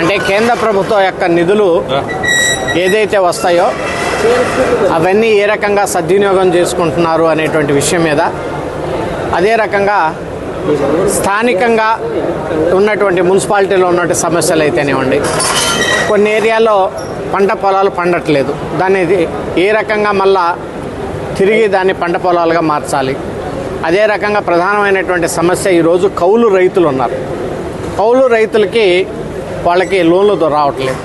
అంటే కేంద్ర ప్రభుత్వం యొక్క నిధులు ఏదైతే వస్తాయో అవన్నీ ఏ రకంగా సద్వినియోగం చేసుకుంటున్నారు అనేటువంటి విషయం మీద అదే రకంగా స్థానికంగా ఉన్నటువంటి మున్సిపాలిటీలో ఉన్నటువంటి సమస్యలు అయితేనేవ్వండి కొన్ని ఏరియాల్లో పంట పొలాలు పండట్లేదు. దాన్ని ఏ రకంగా మళ్ళా తిరిగి దాన్ని పంట పొలాలుగా మార్చాలి. అదే రకంగా ప్రధానమైనటువంటి సమస్య ఈరోజు కౌలు రైతులు ఉన్నారు. కౌలు రైతులకి వాళ్ళకి లోన్లు రావట్లేదు.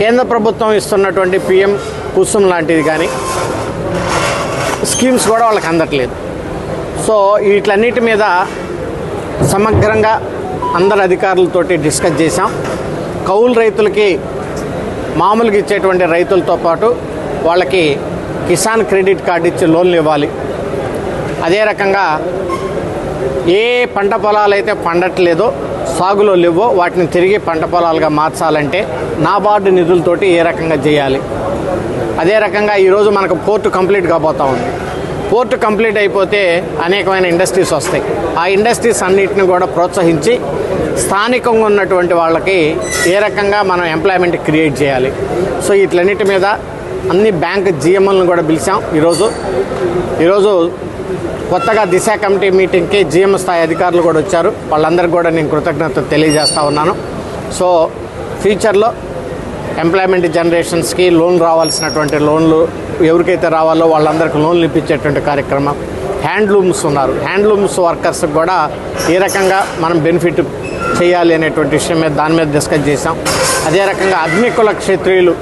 కేంద్ర ప్రభుత్వం ఇస్తున్నటువంటి పిఎం కుసుమ్ లాంటిది కానీ స్కీమ్స్ కూడా వాళ్ళకి అందట్లేదు. సో వీటన్నిటి మీద సమగ్రంగా అందరు అధికారులతోటి డిస్కస్ చేశాం. కౌలు రైతులకి మామూలుగా ఇచ్చేటువంటి రైతులతో పాటు వాళ్ళకి కిసాన్ క్రెడిట్ కార్డు ఇచ్చి లోన్లు ఇవ్వాలి. అదే రకంగా ఏ పంట పొలాలు అయితే పండట్లేదో సాగులో లేవో వాటిని తిరిగి పంట పొలాలుగా మార్చాలంటే నాబార్డు నిధులతోటి ఏ రకంగా చేయాలి? అదే రకంగా ఈరోజు మనకు పోర్టు కంప్లీట్ కాబోతూ ఉంది. పోర్టు కంప్లీట్ అయిపోతే అనేకమైన ఇండస్ట్రీస్ వస్తాయి. ఆ ఇండస్ట్రీస్ అన్నిటిని కూడా ప్రోత్సహించి స్థానికంగా ఉన్నటువంటి వాళ్ళకి ఏ రకంగా మనం ఎంప్లాయ్మెంట్ క్రియేట్ చేయాలి? సో వీటిలన్నిటి మీద అన్ని బ్యాంక్ జిఎంఎల్ని కూడా పిలిచాం ఈరోజు. ఈరోజు కొత్తగా దిశ కమిటీ మీటింగ్కి జిఎం స్థాయి అధికారులు కూడా వచ్చారు. వాళ్ళందరికీ కూడా నేను కృతజ్ఞత తెలియజేస్తూ ఉన్నాను. సో ఫ్యూచర్లో ఎంప్లాయ్మెంట్ జనరేషన్స్కి లోన్ రావాల్సినటువంటి లోన్లు ఎవరికైతే రావాలో వాళ్ళందరికీ లోన్లు ఇప్పించేటువంటి కార్యక్రమం హ్యాండ్లూమ్స్ ఉన్నారు. హ్యాండ్లూమ్స్ వర్కర్స్కి కూడా ఏ రకంగా మనం బెనిఫిట్ చేయాలి అనేటువంటి విషయం మీద దాని మీద డిస్కస్ చేసాం అదే రకంగా అగ్నికుల క్షత్రియులు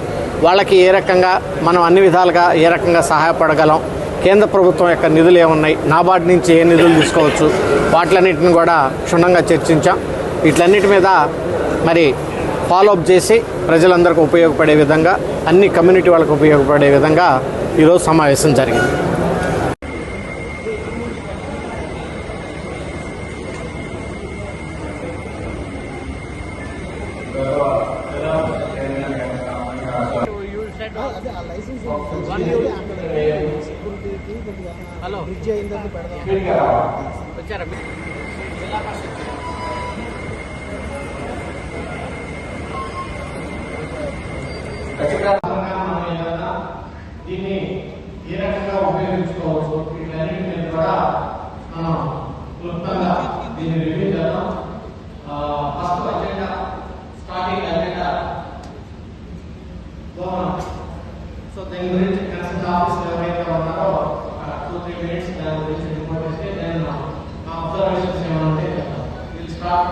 వాళ్ళకి ఏ రకంగా మనం అన్ని విధాలుగా ఏ రకంగా సహాయపడగలం? కేంద్ర ప్రభుత్వం యొక్క నిధులు ఏమున్నాయి? నాబార్డు నుంచి ఏ నిధులు తీసుకోవచ్చు? వాటిలన్నింటిని కూడా క్షుణ్ణంగా చర్చించాం. వీటిలన్నిటి మీద మరి ఫాలోఅప్ చేసి ప్రజలందరికీ ఉపయోగపడే విధంగా అన్ని కమ్యూనిటీ వాళ్ళకు ఉపయోగపడే విధంగా ఈరోజు సమావేశం జరిగింది. హలో వచ్చారా? దీన్ని ఏ రకంగా ఉపయోగించుకోవచ్చు? వీటన్నిటి మీద కూడా మనం క్లుప్తంగా దీన్ని రివ్యూ చేద్దాం. సో దీని గురించి కన్సల్ట్ ఎవరైతే ఉన్నారో టూ త్రీ మినిట్స్ దాని గురించి రిపోర్ట్ నేను నా అబ్జర్వేషన్స్ విల్ స్టార్ట్